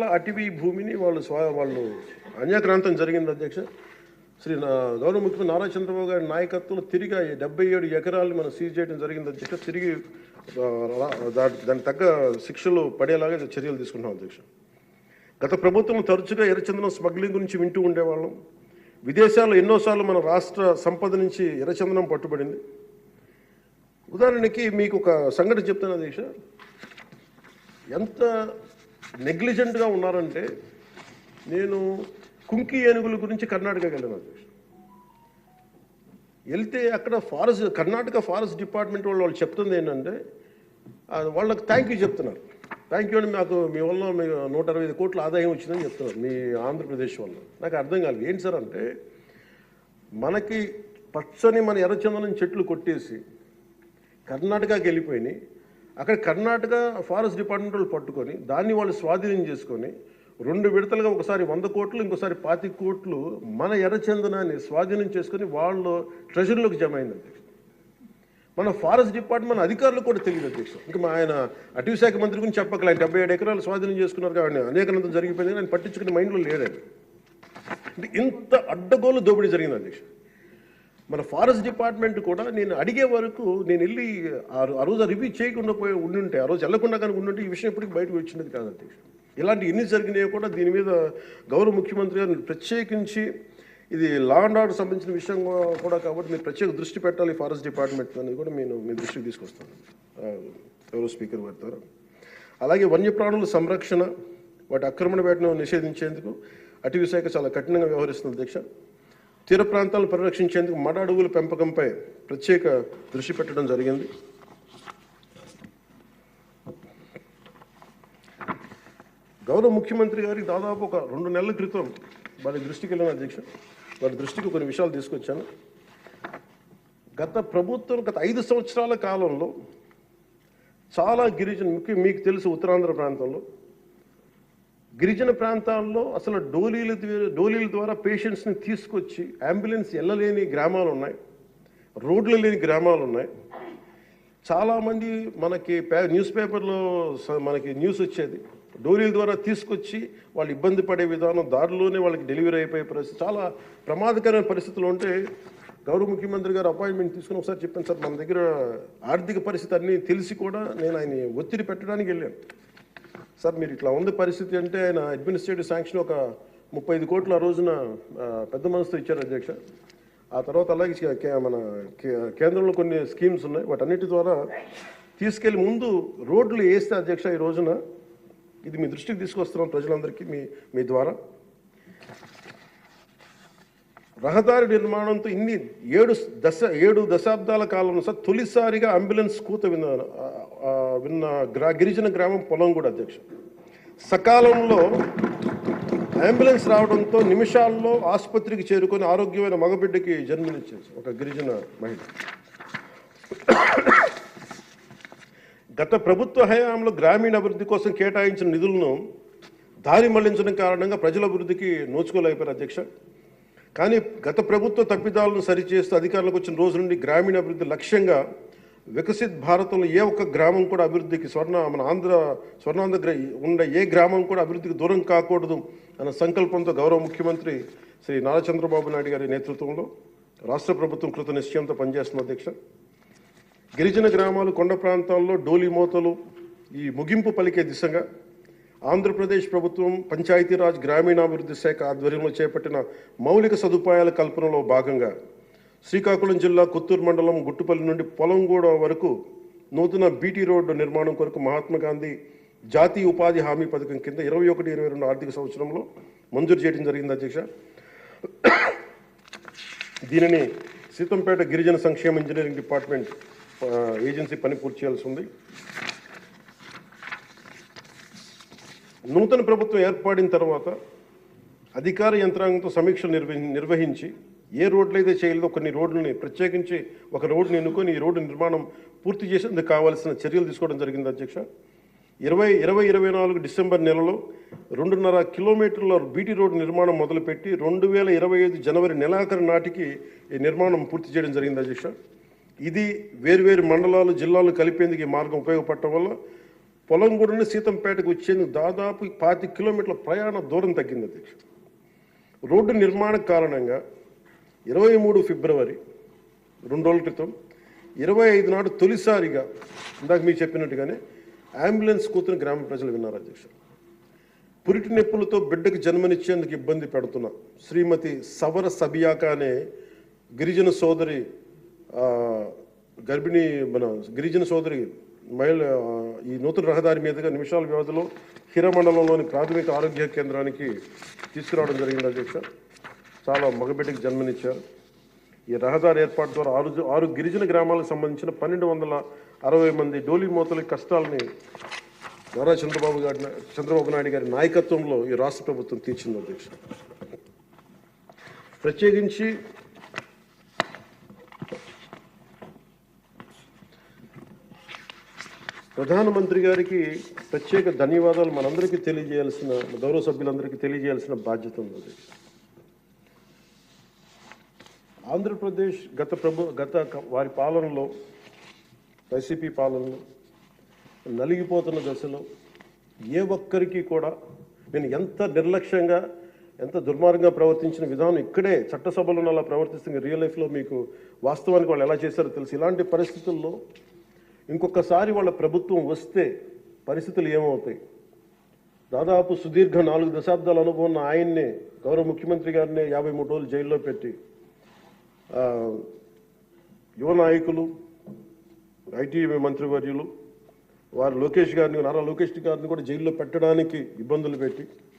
అటవీ భూమిని వాళ్ళు స్వా వాళ్ళు అన్యాక్రాంతం జరిగింది అధ్యక్ష. శ్రీ నా గౌరవ ముఖ్యమంత్రి నారా చంద్రబాబు గారి నాయకత్వంలో తిరిగి డెబ్బై ఏడు ఎకరాలు మనం సీజ్ చేయడం జరిగింది అధ్యక్ష. తిరిగి దాని దానికి తగ్గ శిక్షలు పడేలాగా చర్యలు తీసుకుంటాం అధ్యక్ష. గత ప్రభుత్వం తరచుగా ఎర్రచందనం స్మగ్లింగ్ గురించి వింటూ ఉండేవాళ్ళం. విదేశాల్లో ఎన్నోసార్లు మన రాష్ట్ర సంపద నుంచి ఎర్రచందనం పట్టుబడింది. ఉదాహరణకి మీకు ఒక సంఘటన చెప్తాను అధ్యక్ష. ఎంత నెగ్లిజెంట్గా ఉన్నారంటే నేను కుంకి ఏనుగుల గురించి కర్ణాటకకి వెళ్ళాను అధ్యక్ష. వెళ్తే అక్కడ ఫారెస్ట్ కర్ణాటక ఫారెస్ట్ డిపార్ట్మెంట్ వాళ్ళు వాళ్ళు చెప్తుంది ఏంటంటే వాళ్ళకి థ్యాంక్ యూ చెప్తున్నారు. థ్యాంక్ యూ అని మాకు మీ వల్ల మీకు నూట అరవై ఐదు కోట్ల ఆదాయం వచ్చిందని చెప్తున్నారు మీ ఆంధ్రప్రదేశ్ వల్ల. నాకు అర్థం కాలేదు. ఏంటి సార్ అంటే మనకి పచ్చని మన ఎర్రచందనం చెట్లు కొట్టేసి కర్ణాటకకి వెళ్ళిపోయినాయి. అక్కడ కర్ణాటక ఫారెస్ట్ డిపార్ట్మెంట్ వాళ్ళు పట్టుకొని దాన్ని వాళ్ళు స్వాధీనం చేసుకొని రెండు విడతలుగా ఒకసారి వంద కోట్లు ఇంకోసారి పాతి కోట్లు మన ఎర్రచందనాన్ని స్వాధీనం చేసుకొని వాళ్ళు ట్రెజరీలోకి జమ అయింది అధ్యక్ష. మన ఫారెస్ట్ డిపార్ట్మెంట్ అధికారులు కూడా తెలియదు అధ్యక్ష. ఇంకా మా ఆయన అటవీ శాఖ మంత్రి గురించి చెప్పకలే ఆయన డెబ్బై ఏడు ఎకరాలు స్వాధీనం చేసుకున్నారు కాబట్టి అనేకనంతం జరిగిపోయింది ఆయన పట్టించుకునే మైండ్లో లేదండి. అంటే ఇంత అడ్డగోలు దోపిడీ జరిగింది అధ్యక్ష. మన ఫారెస్ట్ డిపార్ట్మెంట్ కూడా నేను అడిగే వరకు నేను వెళ్ళి ఆ ఆ రోజు రివ్యూ చేయకుండా పోయి ఉండుంటే ఆ రోజు వెళ్ళకుండా కానీ ఉండుంటే ఈ విషయం ఇప్పటికి బయటకు వచ్చినది కాదు అధ్యక్షుడు ఇలాంటి ఎన్ని జరిగినాయో కూడా దీని మీద గౌరవ ముఖ్యమంత్రి గారు ప్రత్యేకించి ఇది లా అండ్ ఆర్డర్ సంబంధించిన విషయం కూడా కాబట్టి మీరు ప్రత్యేక దృష్టి పెట్టాలి ఫారెస్ట్ డిపార్ట్మెంట్ అనేది కూడా నేను మీ దృష్టికి తీసుకొస్తాను. గౌరవ స్పీకర్ గారి ద్వారా. అలాగే వన్యప్రాణుల సంరక్షణ వాటి ఆక్రమణ వేటను నిషేధించేందుకు అటవీ శాఖ చాలా కఠినంగా వ్యవహరిస్తుంది అధ్యక్ష. తీర ప్రాంతాలను పరిరక్షించేందుకు మడ అడవుల పెంపకంపై ప్రత్యేక దృష్టి పెట్టడం జరిగింది. గౌరవ ముఖ్యమంత్రి గారికి దాదాపు ఒక రెండు నెలల క్రితం వారి దృష్టికి వెళ్ళిన అధ్యక్ష వారి దృష్టికి కొన్ని విషయాలు తీసుకొచ్చాను. గత ప్రభుత్వం గత ఐదు సంవత్సరాల కాలంలో చాలా గిరిజన ముఖ్యం మీకు తెలుసు ఉత్తరాంధ్ర ప్రాంతంలో గిరిజన ప్రాంతాల్లో అసలు డోలీల డోలీల ద్వారా పేషెంట్స్ని తీసుకొచ్చి అంబులెన్స్ వెళ్ళలేని గ్రామాలు ఉన్నాయి రోడ్లు లేని గ్రామాలు ఉన్నాయి చాలామంది మనకి పే న్యూస్ పేపర్లో స- మనకి న్యూస్ వచ్చేది. డోలీల ద్వారా తీసుకొచ్చి వాళ్ళు ఇబ్బంది పడే విధానం దారిలోనే వాళ్ళకి డెలివరీ అయిపోయే పరిస్థితి. చాలా ప్రమాదకరమైన పరిస్థితులు ఉంటే గౌరవ ముఖ్యమంత్రి గారు అపాయింట్మెంట్ తీసుకుని ఒకసారి చెప్పాను సార్ మన దగ్గర ఆర్థిక పరిస్థితి అన్నీ తెలిసి కూడా నేను ఆయన ఒత్తిడి పెట్టడానికి వెళ్ళాను. సార్ మీరు ఇట్లా ఉంది పరిస్థితి అంటే ఆయన అడ్మినిస్ట్రేటివ్ శాంక్షన్ ఒక ముప్పై ఐదు కోట్ల ఆ రోజున పెద్ద మనసుతో ఇచ్చారు అధ్యక్ష. ఆ తర్వాత అలాగే మన కేంద్రంలో కొన్ని స్కీమ్స్ ఉన్నాయి. వాటన్నిటి ద్వారా తీసుకెళ్ళి ముందు రోడ్లు వేస్తే అధ్యక్ష ఈ రోజున ఇది మీ దృష్టికి తీసుకొస్తున్నాం ప్రజలందరికీ మీ మీ ద్వారా. రహదారి నిర్మాణంతో ఇన్ని ఏడు దశ ఏడు దశాబ్దాల కాలంలో సార్ తొలిసారిగా అంబులెన్స్ కూత విన్న గ్రా గిరిజన గ్రామం పొలం కూడా అధ్యక్ష. సకాలంలో అంబులెన్స్ రావడంతో నిమిషాల్లో ఆసుపత్రికి చేరుకొని ఆరోగ్యమైన మగబిడ్డకి జన్మనిచ్చింది ఒక గిరిజన మహిళ. గత ప్రభుత్వ హయాంలో గ్రామీణ అభివృద్ధి కోసం కేటాయించిన నిధులను దారి మళ్ళించడం కారణంగా ప్రజల అభివృద్ధికి నోచుకోలేకపోయారు అధ్యక్ష. కానీ గత ప్రభుత్వ తప్పిదాలను సరిచేస్తూ అధికారులకు వచ్చిన రోజు నుండి గ్రామీణ అభివృద్ధి లక్ష్యంగా వికసిత్ భారతంలో ఏ ఒక్క గ్రామం కూడా అభివృద్ధికి స్వర్ణ మన ఆంధ్ర స్వర్ణాంధ్ర గ్ర- ఉన్న ఏ గ్రామం కూడా అభివృద్ధికి దూరం కాకూడదు అన్న సంకల్పంతో గౌరవ ముఖ్యమంత్రి శ్రీ నారా చంద్రబాబు నాయుడు గారి నేతృత్వంలో రాష్ట్ర ప్రభుత్వం కృత నిశ్చయంతో పనిచేస్తున్న అధ్యక్ష. గిరిజన గ్రామాలు కొండ ప్రాంతాల్లో డోలిమోతలు ఈ ముగింపు పలికే దిశగా ఆంధ్రప్రదేశ్ ప్రభుత్వం పంచాయతీరాజ్ గ్రామీణాభివృద్ధి శాఖ ఆధ్వర్యంలో చేపట్టిన మౌలిక సదుపాయాల కల్పనలో భాగంగా శ్రీకాకుళం జిల్లా కొత్తూరు మండలం గుట్టుపల్లి నుండి పొలంగూడ వరకు నూతన బీటీ రోడ్డు నిర్మాణం కొరకు మహాత్మా గాంధీ జాతీయ ఉపాధి హామీ పథకం కింద ఇరవై ఒకటి ఇరవై రెండు ఆర్థిక సంవత్సరంలో మంజూరు చేయడం జరిగింది అధ్యక్ష. దీనిని సీతంపేట గిరిజన సంక్షేమ ఇంజనీరింగ్ డిపార్ట్మెంట్ ఏజెన్సీ పని పూర్తి చేయాల్సి ఉంది. నూతన ప్రభుత్వం ఏర్పడిన తర్వాత అధికార యంత్రాంగంతో సమీక్షలు నిర్వహి నిర్వహించి ఏ రోడ్లు అయితే చేయలేదో కొన్ని రోడ్లని ప్రత్యేకించి ఒక రోడ్డుని ఎన్నుకొని ఈ రోడ్డు నిర్మాణం పూర్తి చేసేందుకు కావాల్సిన చర్యలు తీసుకోవడం జరిగింది అధ్యక్ష. ఇరవై ఇరవై ఇరవై నాలుగు డిసెంబర్ నెలలో రెండున్నర కిలోమీటర్ల బీటీ రోడ్డు నిర్మాణం మొదలుపెట్టి రెండు వేల ఇరవై ఐదు జనవరి నెలాఖరు నాటికి ఈ నిర్మాణం పూర్తి చేయడం జరిగింది అధ్యక్ష. ఇది వేరువేరు మండలాలు జిల్లాలు కలిపేందుకు ఈ మార్గం ఉపయోగపడటం వల్ల పొలంగూడని సీతంపేటకు వచ్చేందుకు దాదాపు పాతి కిలోమీటర్ల ప్రయాణ దూరం తగ్గింది అధ్యక్ష. రోడ్డు నిర్మాణ కారణంగా ఇరవై మూడు ఫిబ్రవరి రెండు రోజుల క్రితం ఇరవై ఐదు నాడు తొలిసారిగా ఇందాక మీకు చెప్పినట్టుగానే అంబులెన్స్ కూతురు గ్రామ ప్రజలు విన్నారు అధ్యక్ష. పురిటి నొప్పులతో బిడ్డకు జన్మనిచ్చేందుకు ఇబ్బంది పెడుతున్న శ్రీమతి సవర సబియాక అనే గిరిజన సోదరి గర్భిణీ మన గిరిజన సోదరి మహిళ ఈ నూతన రహదారి మీదుగా నిమిషాల వ్యవధిలో హిరమండలంలోని ప్రాథమిక ఆరోగ్య కేంద్రానికి తీసుకురావడం జరిగింది అధ్యక్ష. చాలా మగబిడ్డకి జన్మనిచ్చారు. ఈ రహదారి ఏర్పాటు ద్వారా ఆరు ఆరు గిరిజన గ్రామాలకు సంబంధించిన పన్నెండు వందల అరవై మంది డోలీ మోతల కష్టాలని నారా చంద్రబాబు గారి చంద్రబాబు నాయుడు గారి నాయకత్వంలో ఈ రాష్ట్ర ప్రభుత్వం తీర్చింది అధ్యక్ష. ప్రత్యేకించి ప్రధానమంత్రి గారికి ప్రత్యేక ధన్యవాదాలు మనందరికీ తెలియజేయాల్సిన గౌరవ సభ్యులందరికీ తెలియజేయాల్సిన బాధ్యత ఉంది అధ్యక్ష. ఆంధ్రప్రదేశ్ గత ప్రభు గత వారి పాలనలో వైసీపీ పాలనలో నలిగిపోతున్న దశలో ఏ ఒక్కరికి కూడా నేను ఎంత నిర్లక్ష్యంగా ఎంత దుర్మార్గంగా ప్రవర్తించిన విధానం ఇక్కడే చట్టసభలో అలా ప్రవర్తిస్తుంది రియల్ లైఫ్లో మీకు వాస్తవానికి వాళ్ళు ఎలా చేశారో తెలుసు. ఇలాంటి పరిస్థితుల్లో ఇంకొకసారి వాళ్ళ ప్రభుత్వం వస్తే పరిస్థితులు ఏమవుతాయి? దాదాపు సుదీర్ఘ నాలుగు దశాబ్దాల అనుభవం ఉన్న ఆయన్ని గౌరవ ముఖ్యమంత్రి గారిని యాభై మూడు రోజులు జైల్లో పెట్టి యువ నాయకులు ఐటీ మంత్రివర్యులు వారు లోకేష్ గారిని నారా లోకేష్ గారిని కూడా జైల్లో పెట్టడానికి ఇబ్బందులు పెట్టి